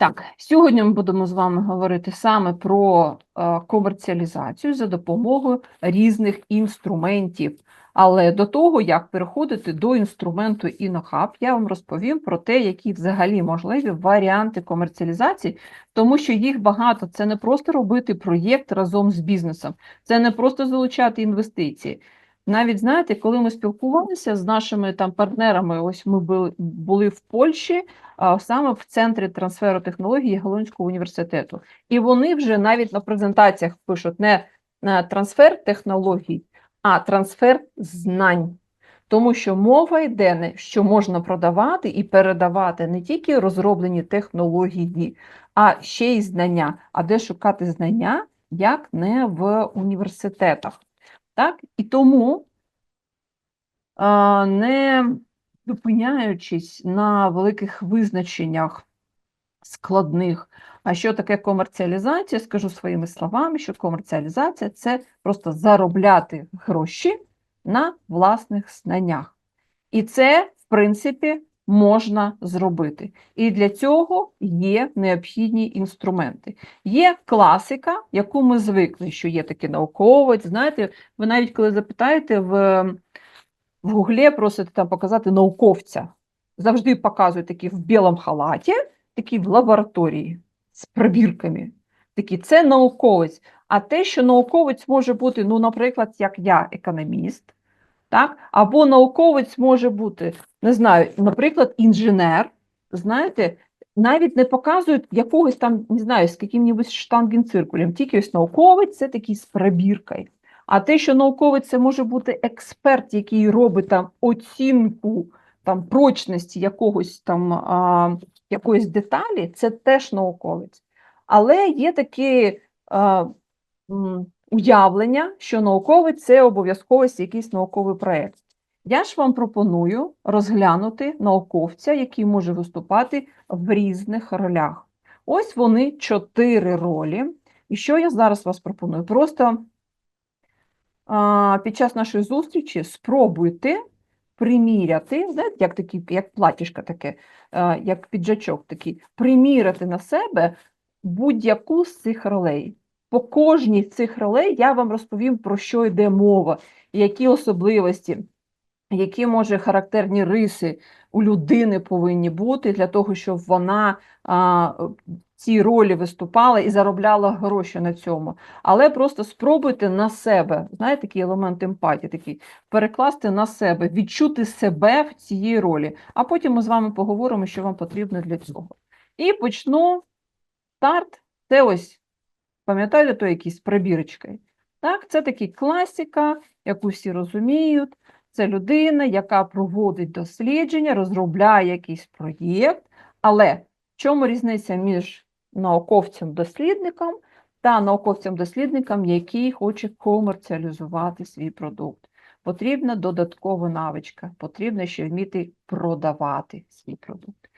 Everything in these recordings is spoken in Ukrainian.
Так, сьогодні ми будемо з вами говорити саме про е, комерціалізацію за допомогою різних інструментів. Але до того, як переходити до інструменту InnoHub, я вам розповім про те, які взагалі можливі варіанти комерціалізації, тому що їх багато. Це не просто робити проєкт разом з бізнесом, це не просто залучати інвестиції. Навіть знаєте, коли ми спілкувалися з нашими там партнерами, ось ми були, в Польщі, а, саме в центрі трансферу технологій Яглонського університету. І вони вже навіть на презентаціях пишуть не трансфер технологій, а трансфер знань. Тому що мова йде, що можна продавати і передавати не тільки розроблені технології, а ще й знання. А де шукати знання, як не в університетах. Так? І тому, не зупиняючись на великих визначеннях складних, а що таке комерціалізація, скажу своїми словами, що комерціалізація це просто заробляти гроші на власних знаннях. І це, в принципі, можна зробити. І для цього є необхідні інструменти. Є класика, яку ми звикли, що є такий науковець. Знаєте, ви навіть коли запитаєте в, в Гуглі, просите там показати науковця, завжди показують такі в білому халаті, такі в лабораторії з пробірками. Такі, це науковець. А те, що науковець може бути, ну, наприклад, як я, економіст, так? або науковець може бути, не знаю, наприклад, інженер, знаєте, навіть не показують якогось там, не знаю, з яким-небудь штангенциркулем, тільки ось науковець це такий з пробіркою. А те, що науковець це може бути експерт, який робить там оцінку там, прочності якогось там а, якоїсь деталі, це теж науковець. Але є такі а, уявлення, що науковець це обов'язково якийсь науковий проєкт. Я ж вам пропоную розглянути науковця, який може виступати в різних ролях. Ось вони чотири ролі. І що я зараз вас пропоную? Просто а, під час нашої зустрічі спробуйте приміряти, знаєте, як такі, як платіжка таке, як піджачок такий, приміряти на себе будь-яку з цих ролей. По кожній з цих ролей я вам розповім, про що йде мова, які особливості, які, може, характерні риси у людини повинні бути для того, щоб вона а, в цій ролі виступала і заробляла гроші на цьому. Але просто спробуйте на себе, знаєте, такий елемент емпатії, такий, перекласти на себе, відчути себе в цій ролі. А потім ми з вами поговоримо, що вам потрібно для цього. І почну старт. Це ось Пам'ятаєте, то якісь прибірочки? Так, це такий класика, яку всі розуміють. Це людина, яка проводить дослідження, розробляє якийсь проєкт. Але в чому різниця між науковцем-дослідником та науковцем-дослідником, який хоче комерціалізувати свій продукт? Потрібна додаткова навичка, потрібно ще вміти продавати свій продукт.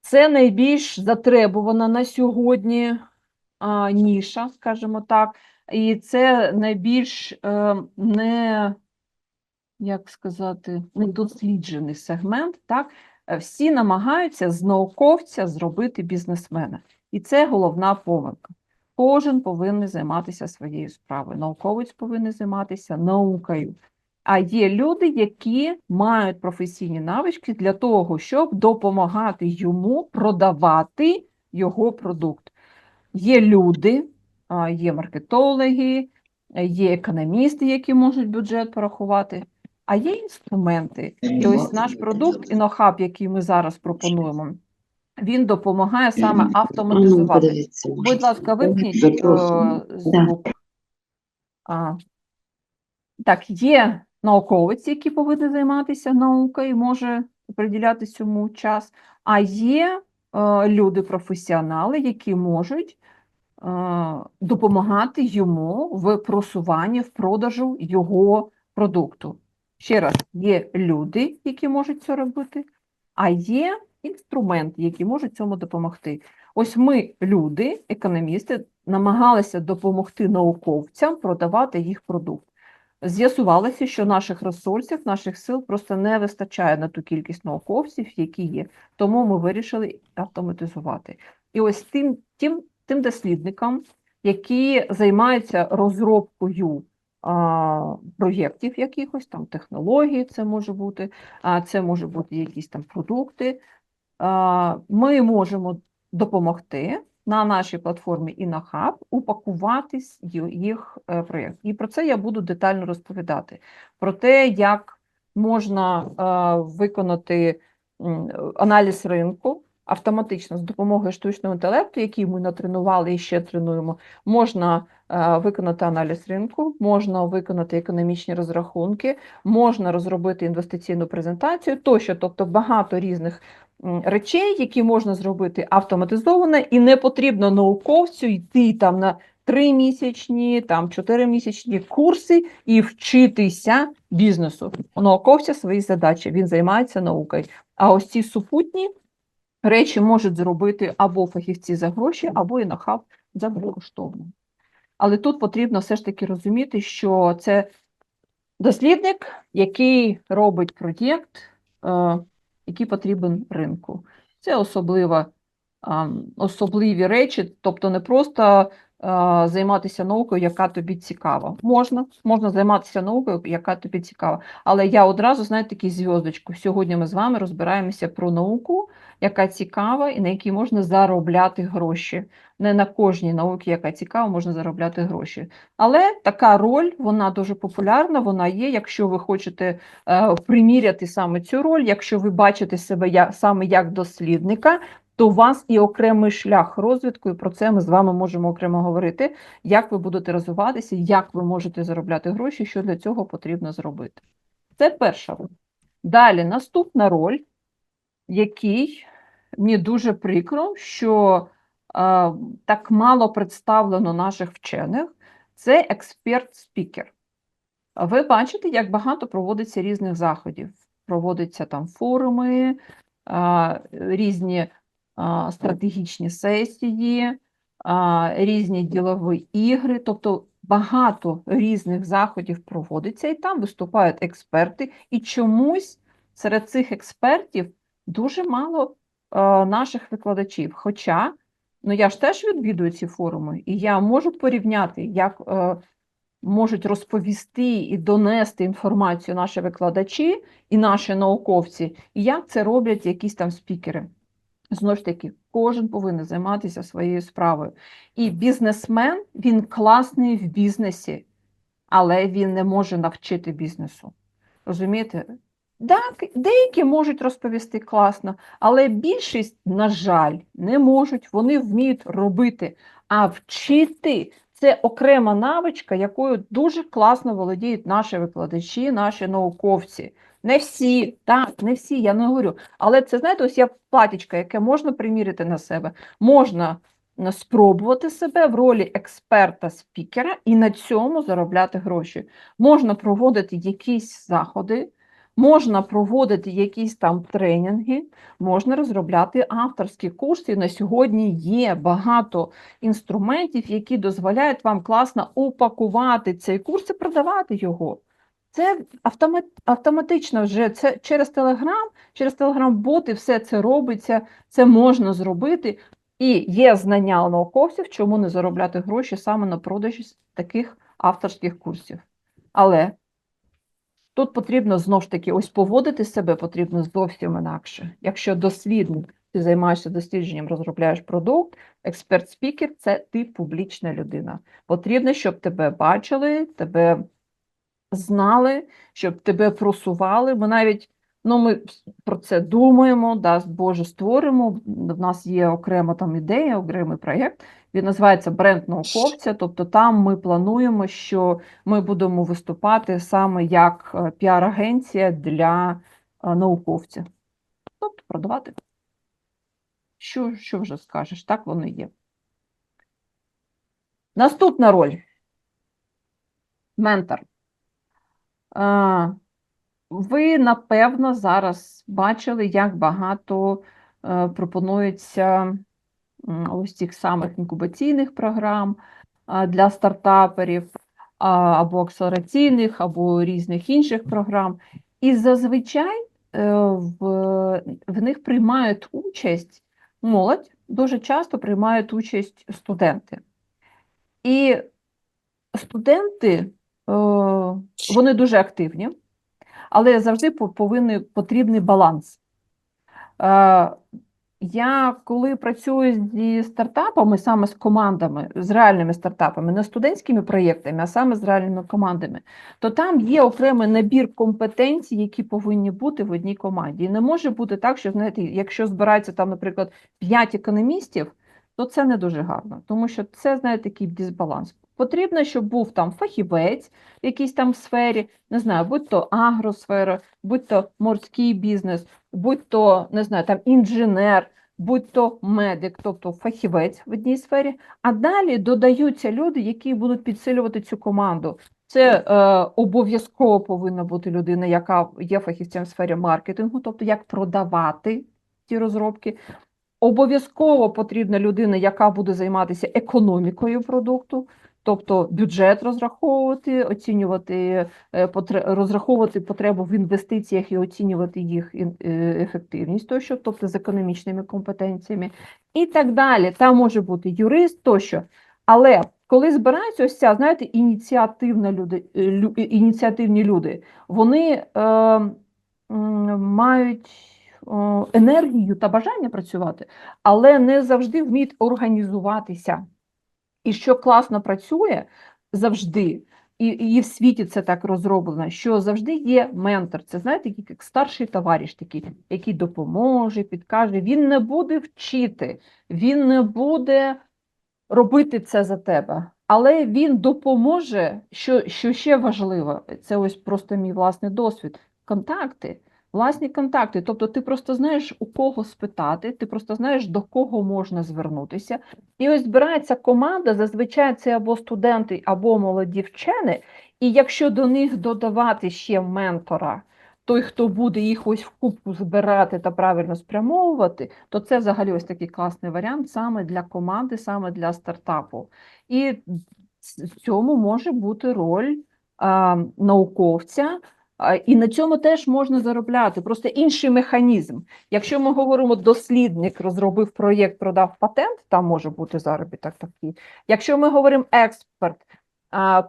Це найбільш затребувана на сьогодні а, ніша, скажімо так, і це найбільш е, не, як сказати, недосліджений сегмент. Так? Е, Всі намагаються з науковця зробити бізнесмена. І це головна помилка. Кожен повинен займатися своєю справою. Науковець повинен займатися наукою. А є люди, які мають професійні навички для того, щоб допомагати йому продавати його продукт. Є люди, є маркетологи, є економісти, які можуть бюджет порахувати, а є інструменти. І ось наш продукт InnoHub, який ми зараз пропонуємо, він допомагає саме автоматизувати. Будь ласка, вимкніть е, звук. А, так, є науковець, який повинен займатися наукою, може приділяти цьому час, а є е, люди-професіонали, які можуть е, допомагати йому в просуванні, в продажу його продукту. Ще раз, є люди, які можуть це робити, а є інструменти, які можуть цьому допомогти. Ось ми, люди, економісти, намагалися допомогти науковцям продавати їх продукт. З'ясувалося, що наших ресурсів, наших сил просто не вистачає на ту кількість науковців, які є. Тому ми вирішили автоматизувати. І ось тим, тим, тим дослідникам, які займаються розробкою а, проєктів якихось там технологій, це може бути, а це може бути якісь там продукти. А, ми можемо допомогти на нашій платформі і на хаб упакувати їх е, проєкт. І про це я буду детально розповідати. Про те, як можна е, виконати аналіз ринку автоматично з допомогою штучного інтелекту, який ми натренували і ще тренуємо, можна е, виконати аналіз ринку, можна виконати економічні розрахунки, можна розробити інвестиційну презентацію тощо, тобто багато різних речей, які можна зробити автоматизовано, і не потрібно науковцю йти там на тримісячні, там чотиримісячні курси і вчитися бізнесу. У науковця свої задачі, він займається наукою. А ось ці супутні речі можуть зробити або фахівці за гроші, або і нахаб за безкоштовно. Але тут потрібно все ж таки розуміти, що це дослідник, який робить проєкт, е, який потрібен ринку. Це особлива, особливі речі, тобто не просто займатися наукою, яка тобі цікава. Можна, можна займатися наукою, яка тобі цікава. Але я одразу, знаєте, таку зв'язочку. Сьогодні ми з вами розбираємося про науку, яка цікава і на якій можна заробляти гроші. Не на кожній науці, яка цікава, можна заробляти гроші. Але така роль, вона дуже популярна, вона є. Якщо ви хочете е, приміряти саме цю роль, якщо ви бачите себе я, саме як дослідника, то у вас і окремий шлях розвитку, і про це ми з вами можемо окремо говорити, як ви будете розвиватися, як ви можете заробляти гроші, що для цього потрібно зробити. Це перша роль. Далі наступна роль, який мені дуже прикро, що е, так мало представлено наших вчених, це експерт-спікер. Ви бачите, як багато проводиться різних заходів. Проводяться там форуми, різні стратегічні сесії, різні ділові ігри, тобто багато різних заходів проводиться, і там виступають експерти. І чомусь серед цих експертів дуже мало наших викладачів. Хоча ну, я ж теж відвідую ці форуми, і я можу порівняти, як. е, можуть розповісти і донести інформацію наші викладачі і наші науковці, і як це роблять якісь там спікери. Знову ж таки, кожен повинен займатися своєю справою. І бізнесмен він класний в бізнесі, але він не може навчити бізнесу. Розумієте? Так, деякі можуть розповісти класно, але більшість, на жаль, не можуть, вони вміють робити. А вчити це окрема навичка, якою дуже класно володіють наші викладачі, наші науковці. Не всі, так, не всі, я не говорю. Але це, знаєте, ось я платічка, яке можна приміряти на себе. Можна спробувати себе в ролі експерта-спікера і на цьому заробляти гроші. Можна проводити якісь заходи, можна проводити якісь там тренінги, можна розробляти авторські курси. На сьогодні є багато інструментів, які дозволяють вам класно упакувати цей курс і продавати його. Це автомат, автоматично вже це через Telegram, через Telegram-боти все це робиться, це можна зробити. І є знання у науковців, чому не заробляти гроші саме на продажі таких авторських курсів. Але тут потрібно знову ж таки ось поводити себе потрібно зовсім інакше. Якщо дослідник, ти займаєшся дослідженням, розробляєш продукт, експерт-спікер це ти публічна людина. Потрібно, щоб тебе бачили, тебе знали, щоб тебе просували. Ми навіть ну, ми про це думаємо, дасть Боже, створимо. В нас є окрема там ідея, окремий проєкт. Він називається бренд науковця. Тобто там ми плануємо, що ми будемо виступати саме як е, піар-агенція для е, науковця. Тобто продавати. Що, що вже скажеш? Так воно є. Наступна роль. Ментор. Ви, напевно, зараз бачили, як багато е, пропонується ось цих самих інкубаційних програм для стартаперів, або акселераційних, або різних інших програм. І зазвичай е, в, в них приймають участь молодь, дуже часто приймають участь студенти. І студенти, вони дуже активні, але завжди повинен потрібний баланс. Е, Я коли працюю зі стартапами, саме з командами, з реальними стартапами, не студентськими проєктами, а саме з реальними командами, то там є окремий набір компетенцій, які повинні бути в одній команді. І не може бути так, що знаєте, якщо збирається там, наприклад, 5 економістів, то це не дуже гарно, тому що це, знаєте, такий дисбаланс. Потрібно, щоб був там фахівець в якійсь там сфері, не знаю, будь то агросфера, будь то морський бізнес, будь то не знаю, там інженер, будь то медик, тобто фахівець в одній сфері. А далі додаються люди, які будуть підсилювати цю команду. Це е, обов'язково повинна бути людина, яка є фахівцем в сфері маркетингу, тобто як продавати ті розробки. Обов'язково потрібна людина, яка буде займатися економікою продукту, тобто бюджет розраховувати, оцінювати е, розраховувати потребу в інвестиціях і оцінювати їх е, ефективність тощо, тобто з економічними компетенціями, і так далі. Там може бути юрист тощо. Але коли збирається ось ця, знаєте, ініціативна люди, е, е, ініціативні люди, вони е, м, мають енергію та бажання працювати, але не завжди вміють організуватися. І що класно працює завжди, і, і в світі це так розроблено, що завжди є ментор. Це знаєте, як старший товариш такий, який допоможе, підкаже. Він не буде вчити, він не буде робити це за тебе, але він допоможе, що, що ще важливо, це ось просто мій власний досвід. Контакти. Власні контакти, тобто ти просто знаєш, у кого спитати, ти просто знаєш, до кого можна звернутися. І ось збирається команда, зазвичай це або студенти, або молоді вчені, і якщо до них додавати ще ментора, той, хто буде їх ось в кубку збирати та правильно спрямовувати, то це взагалі ось такий класний варіант саме для команди, саме для стартапу. І в цьому може бути роль а, науковця. І на цьому теж можна заробляти, просто інший механізм. Якщо ми говоримо, дослідник розробив проєкт, продав патент, там може бути заробіток такий. Якщо ми говоримо експерт,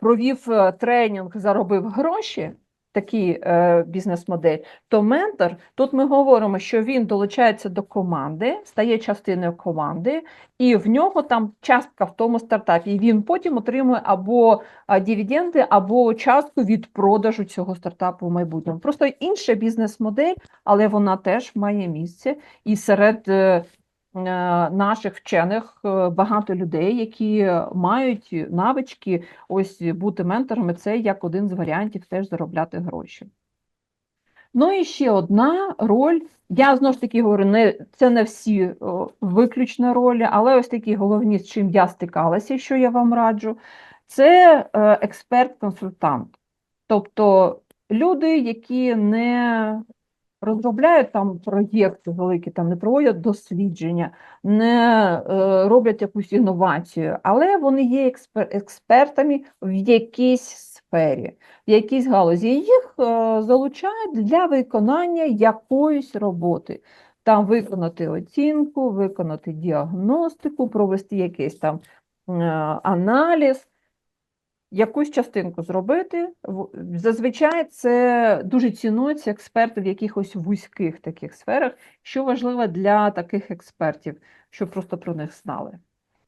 провів е, тренінг, заробив гроші, такий е, бізнес-модель, то ментор, тут ми говоримо, що він долучається до команди, стає частиною команди, і в нього там частка в тому стартапі, і він потім отримує або дивіденди, або частку від продажу цього стартапу в майбутньому. Просто інша бізнес-модель, але вона теж має місце. І серед е, наших вчених е, багато людей, які мають навички ось бути менторами, це як один з варіантів теж заробляти гроші. Ну і ще одна роль. Я знову ж таки говорю, не, це не всі о, виключно ролі, але ось такі головні, з чим я стикалася, що я вам раджу, це е, експерт-консультант. Тобто люди, які не розробляють там проєкти великі, там не проводять дослідження, не е, роблять якусь інновацію, але вони є експер, експертами в якійсь сфері, в якійсь галузі. Їх е, залучають для виконання якоїсь роботи. Там виконати оцінку, виконати діагностику, провести якийсь там е, аналіз якусь частинку зробити. Зазвичай це дуже цінується експерти в якихось вузьких таких сферах, що важливо для таких експертів, щоб просто про них знали.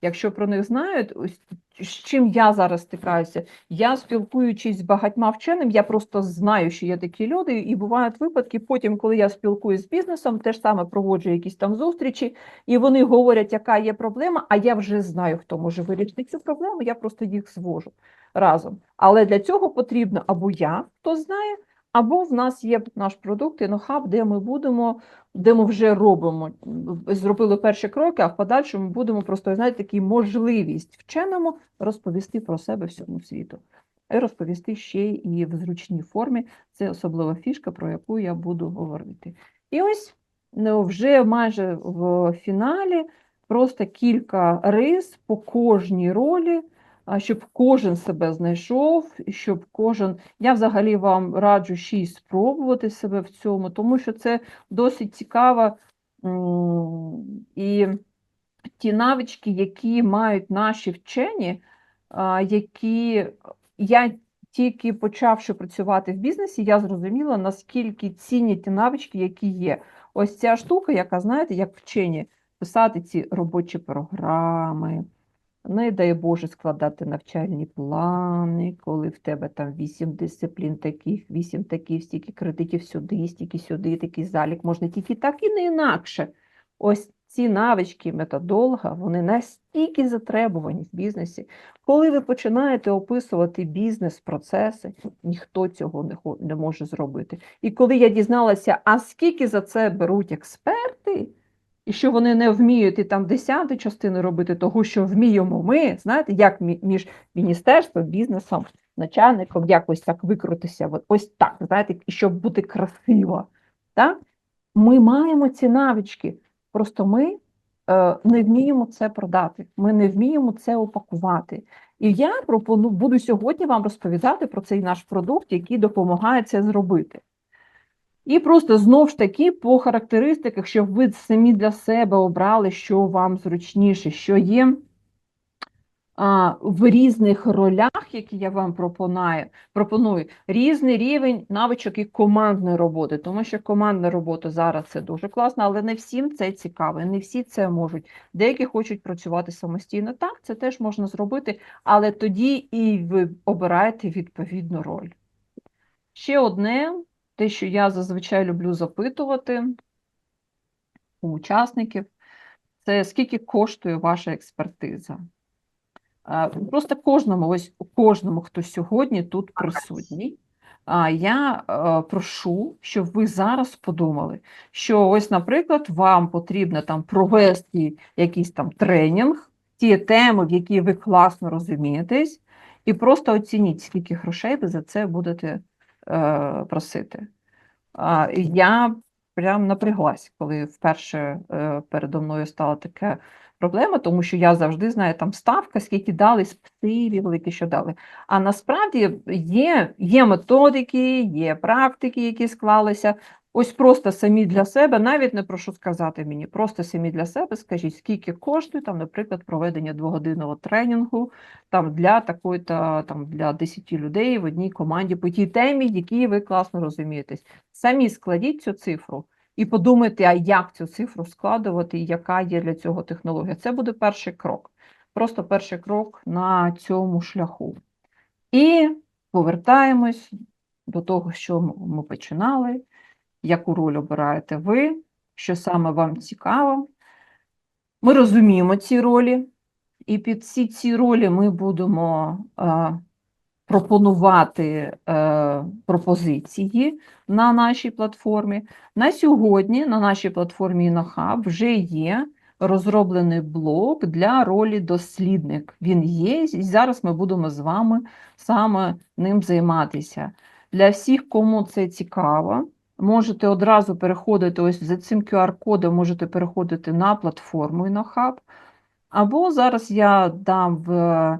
Якщо про них знають, ось з чим я зараз стикаюся, я спілкуючись з багатьма вченим, я просто знаю, що є такі люди, і бувають випадки. Потім, коли я спілкуюсь з бізнесом, теж саме проводжу якісь там зустрічі, і вони говорять, яка є проблема, а я вже знаю, хто може вирішити цю проблему, я просто їх звожу разом. Але для цього потрібно або я, хто знає, або в нас є наш продукт інохаб, де ми будемо, де ми вже робимо, зробили перші кроки, а в подальшому будемо просто знаєте, такі можливість вченому розповісти про себе всьому світу. І розповісти ще і в зручній формі. Це особлива фішка, про яку я буду говорити. І ось ну, вже майже в фіналі просто кілька рис по кожній ролі щоб кожен себе знайшов, щоб кожен. Я взагалі вам раджу ще й спробувати себе в цьому, тому що це досить цікаво і ті навички, які мають наші вчені, які я тільки почавши працювати в бізнесі, я зрозуміла, наскільки цінні ті навички, які є. Ось ця штука, яка, знаєте, як вчені писати ці робочі програми, не дай Боже складати навчальні плани, коли в тебе там вісім дисциплін таких, вісім таких, стільки кредитів сюди, стільки сюди, такий залік, можна тільки так і не інакше. Ось ці навички методолога, вони настільки затребувані в бізнесі. Коли ви починаєте описувати бізнес-процеси, ніхто цього не може зробити. І коли я дізналася, а скільки за це беруть експерти, і що вони не вміють і там десяту частину робити того, що вміємо ми, знаєте, як між міністерством, бізнесом, начальником якось так викрутися, ось так, знаєте, і щоб бути красиво. Так? Ми маємо ці навички, просто ми е, не вміємо це продати, ми не вміємо це упакувати. І я пропоную, буду сьогодні вам розповідати про цей наш продукт, який допомагає це зробити. І просто знов ж таки по характеристиках, щоб ви самі для себе обрали, що вам зручніше, що є а, в різних ролях, які я вам пропоную, пропоную, різний рівень навичок і командної роботи, тому що командна робота зараз це дуже класно, але не всім це цікаво, не всі це можуть. Деякі хочуть працювати самостійно. Так, це теж можна зробити, але тоді і ви обираєте відповідну роль. Ще одне, те, що я зазвичай люблю запитувати у учасників, це скільки коштує ваша експертиза. Просто кожному, ось кожному, хто сьогодні тут присутній, я е, прошу, щоб ви зараз подумали, що ось, наприклад, вам потрібно там провести якийсь там тренінг, ті теми, в які ви класно розумієтесь, і просто оцініть, скільки грошей ви за це будете е, просити. А, Я прям напряглась, коли вперше е, передо мною стала така проблема, тому що я завжди знаю, там ставка, скільки дали, спасибі великі, що дали. А насправді є, є методики, є практики, які склалися. Ось просто самі для себе, навіть не прошу сказати мені, просто самі для себе скажіть, скільки коштує, там, наприклад, проведення двогодинного тренінгу там, для такої-то там, для 10 людей в одній команді по тій темі, якій ви класно розумієтесь. Самі складіть цю цифру і подумайте, а як цю цифру складувати, і яка є для цього технологія. Це буде перший крок. Просто перший крок на цьому шляху. І повертаємось до того, що ми починали, яку роль обираєте ви, що саме вам цікаво. Ми розуміємо ці ролі, і під всі ці ролі ми будемо е, пропонувати е, пропозиції на нашій платформі. На сьогодні на нашій платформі InnoHub вже є розроблений блок для ролі дослідник. Він є, і зараз ми будемо з вами саме ним займатися. Для всіх, кому це цікаво, можете одразу переходити ось за цим QR-кодом, можете переходити на платформу InnoHub, або зараз я дам в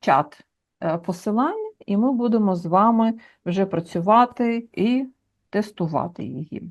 чат е, посилання, і ми будемо з вами вже працювати і тестувати її.